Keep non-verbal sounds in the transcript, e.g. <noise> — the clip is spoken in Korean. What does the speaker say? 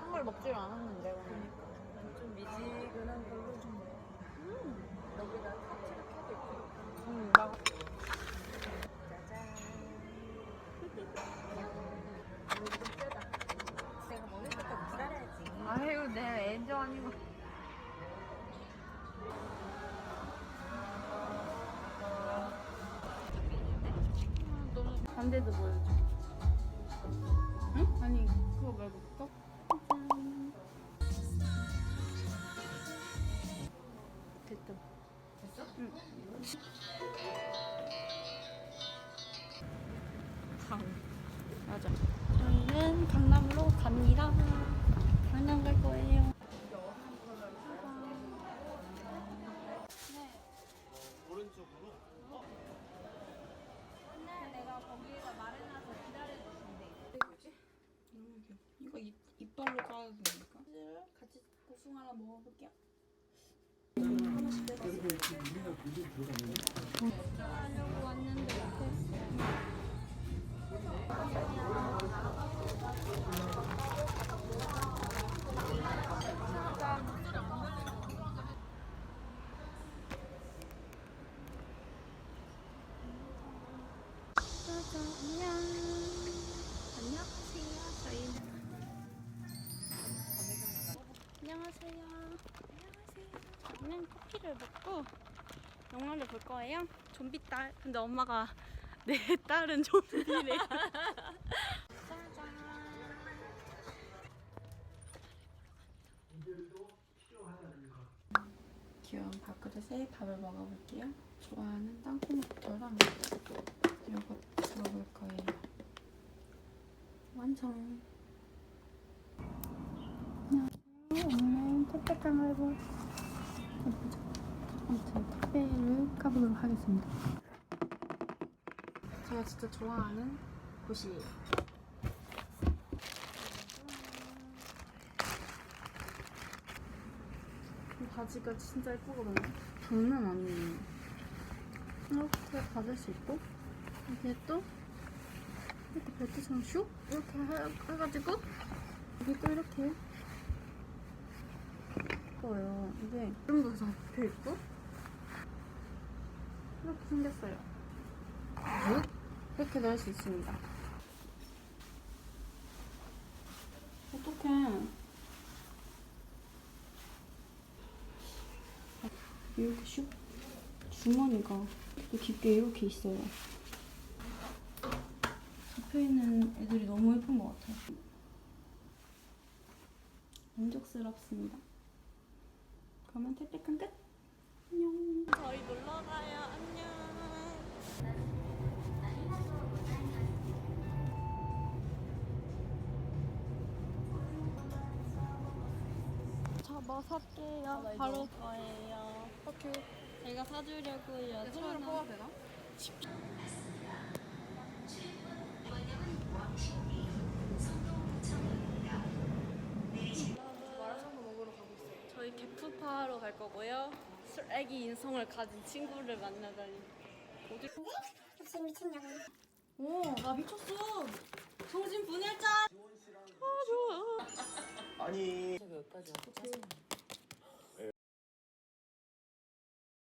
한걸 먹질 않았는데 오늘. 좀 미지근한 걸로 좀 음. 여기다 터치를 켜도 있고 음, 나 짜잔 이거 좀 세다 내가 먹을 때까지 기다려야지 아유 내 애도 아니고. 아, 너무 반대도 보여줘. 응? 아니 그거 말고 또? 됐다. 됐어? 응. 강. 맞아. 저희는 강남으로 갑니다. 강남 갈 거예요. 복숭아 하나 먹어볼게요. 하나씩. 하려고 커피를 먹고 영화를 볼 거예요. 좀비 딸. 근데 엄마가 <laughs> 내 딸은 좀비래. <laughs> 귀여운 밥그릇에 밥을 먹어볼게요. 좋아하는 땅콩버터랑 요거 먹을 거예요. 완성. 오늘 택배 강을보 해보자. 아무튼 택배를 까보도록 하겠습니다. 제가 진짜 좋아하는 곳이에요. 이 바지가 진짜 예쁘거든요. 장난 아니에요. 이렇게 받을 수 있고 여기에 또 이렇게 벨트처럼 슉 이렇게 해- 해가지고 여기 또 이렇게 예뻐요. 이게 이름도 다 잡혀 있고 이렇게 생겼어요. 묵 이렇게 넣을 수 있습니다. 어떡해. 이렇게 슉 주머니가 또 깊게 이렇게 있어요. 잡혀있는 애들이 너무 예쁜 것 같아요. 만족스럽습니다. 그러면 택배칸 끝! 안녕! 뭐 살게요. 바로 거예요. 오케이. 제가 사주려고요. 되나? 마라샹궈 먹으러 가고 있어요 저희 개푸파하러 갈 거고요. 쓰레기 인성을 가진 친구를 만나다니. 어디? 혹시 미쳤냐고. 오, 나 미쳤어. 정신 분열자. 아 좋아. <laughs> 아니 몇 가지 왔지?